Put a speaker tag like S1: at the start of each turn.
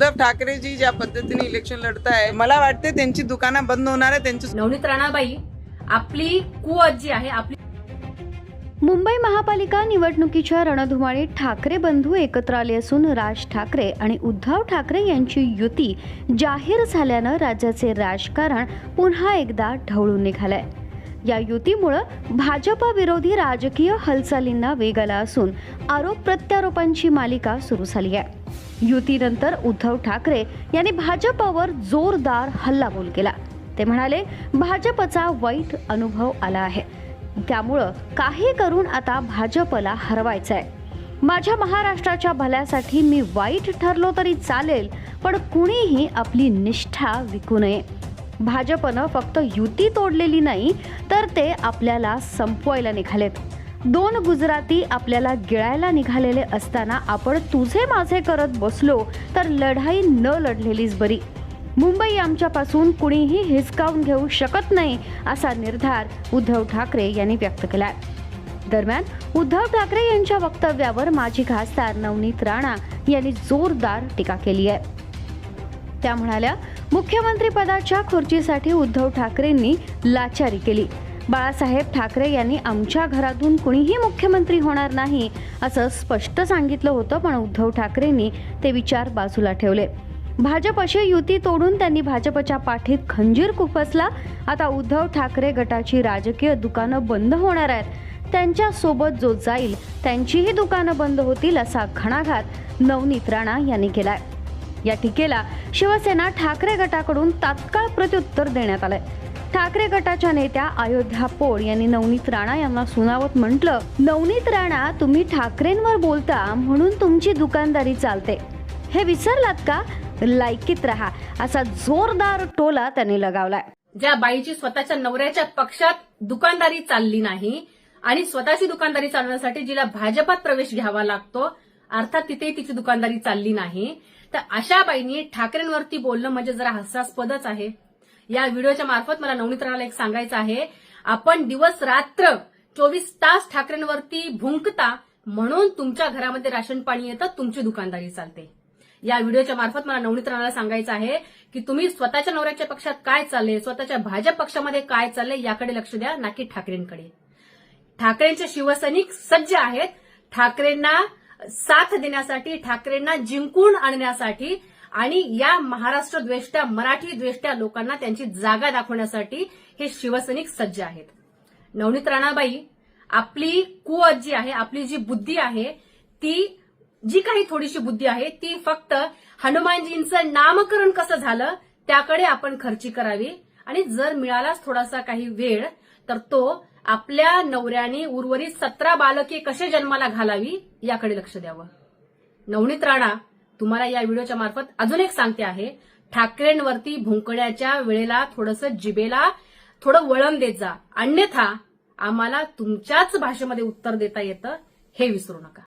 S1: उद्धव ठाकरेजी ज्या पद्धतीने इलेक्शन लढताय मला वाटते त्यांची दुकानं बंद होणार आहे त्यांची
S2: नवनीत राणाबाई आपली कुआजी आहे आपली
S3: मुंबई महापालिका निवडणुकीच्या रणधुमाळीत ठाकरे बंधू एकत्र आले असून राज ठाकरे आणि उद्धव ठाकरे यांची युती जाहीर झाल्यानं राज्याचे राजकारण पुन्हा एकदा ढवळून निघालंय. या युतीमुळं भाजपा विरोधी राजकीय हालचालींना वेग आला असून आरोप प्रत्यारोपांची मालिका सुरू झाली आहे. युतीनंतर उद्धव ठाकरे यांनी भाजपावर जोरदार हल्लाबोल केला. ते म्हणाले भाजपचा वाईट अनुभव आला आहे. त्यामुळं काही करून आता भाजपला हरवायचं आहे माझ्या महाराष्ट्राच्या भल्यासाठी मी वाईट ठरलो तरी चालेल पण कुणीही आपली निष्ठा विकू नये. भाजपनं फक्त युती तोडलेली नाही तर ते आपल्याला संपवायला निघालेत. दोन गुजराती आपल्याला गिळायला निघालेले असताना आपण तुझे माझे करत बसलो तर लढाई न लढलेलीच बरी. मुंबई आमच्यापासून कुणीही हिसकावून घेऊ शकत नाही असा निर्धार उद्धव ठाकरे यांनी व्यक्त केलाय. दरम्यान उद्धव ठाकरे यांच्या वक्तव्यावर माजी खासदार नवनीत राणा यांनी जोरदार टीका केली आहे. त्या म्हणाल्या मुख्यमंत्री पदाच्या खुर्चीसाठी उद्धव ठाकरेंनी लाचारी केली. बाळासाहेब ठाकरे यांनी आमच्या घरातून कुणीही मुख्यमंत्री होणार नाही असं स्पष्ट सांगितलं होतं पण उद्धव ठाकरेंनी ते विचार बाजूला ठेवले. भाजपशी युती तोडून त्यांनी भाजपच्या पाठीत खंजीर खुपसला आता उद्धव ठाकरे गटाची राजकीय दुकानं बंद होणार आहेत. त्यांच्यासोबत जो जाईल त्यांचीही दुकानं बंद होतील असा घणाघात नवनीत राणा यांनी केलाय. या टीकेला शिवसेना ठाकरे गटाकडून तात्काळ प्रत्युत्तर देण्यात आलंय. ठाकरे गटाच्या नेत्या अयोध्या पोळ यांनी नवनीत राणा यांना सुनावत म्हटलं नवनीत राणा तुम्ही ठाकरेंवर बोलता म्हणून तुमची दुकानदारी चालते. हे विसरलात का? लायकीत राहा. असा जोरदार टोला त्यांनी लगावलाय.
S2: ज्या बाईची स्वतःच्या नवऱ्याच्या पक्षात दुकानदारी चालली नाही आणि स्वतःची दुकानदारी चालवण्यासाठी जिला भाजपात प्रवेश घ्यावा लागतो अर्थात तिथेही तिची दुकानदारी चालली नाही तर अशा बाईंनी ठाकरेंवरती बोलणं म्हणजे जरा हास्यास्पदच आहे. या व्हिडिओच्या मार्फत मला नवनीत राणाला एक सांगायचं आहे. आपण दिवस रात्र चोवीस तास ठाकरेंवरती भुंकता म्हणून तुमच्या घरामध्ये राशन पाणी येतं तुमची दुकानदारी चालते. या व्हिडिओच्या मार्फत मला नवनीत राणाला सांगायचं आहे की तुम्ही स्वतःच्या नवऱ्याच्या पक्षात काय चालले स्वतःच्या भाजप पक्षामध्ये काय चाललंय याकडे लक्ष द्या ना की ठाकरेंकडे. ठाकरेंचे शिवसैनिक सज्ज आहेत. ठाकरेंना साथ देण्यासाठी ठाकरेंना जिंकून आणण्यासाठी आणि या महाराष्ट्र द्वेष्ट्या मराठी द्वेष्ट्या लोकांना त्यांची जागा दाखवण्यासाठी हे शिवसैनिक सज्ज आहेत. नवनीत राणाबाई आपली कुअजी आहे आपली जी बुद्धी आहे ती जी काही थोडीशी बुद्धी आहे ती फक्त हनुमानजींचं नामकरण कसं झालं त्याकडे आपण खर्ची करावी. आणि जर मिळालाच थोडासा काही वेळ तर तो आपल्या नवऱ्याने उर्वरित सतरा बालके कसे जन्माला घालावी याकडे लक्ष द्यावं. नवनीत राणा तुम्हाला या व्हिडिओच्या मार्फत अजून एक सांगते आहे. ठाकरेंवरती भुंकण्याच्या वेळेला थोडंसं जिबेला थोडं वळण देत जा. अन्यथा आम्हाला तुमच्याच भाषेमध्ये उत्तर देता येतं हे विसरू नका.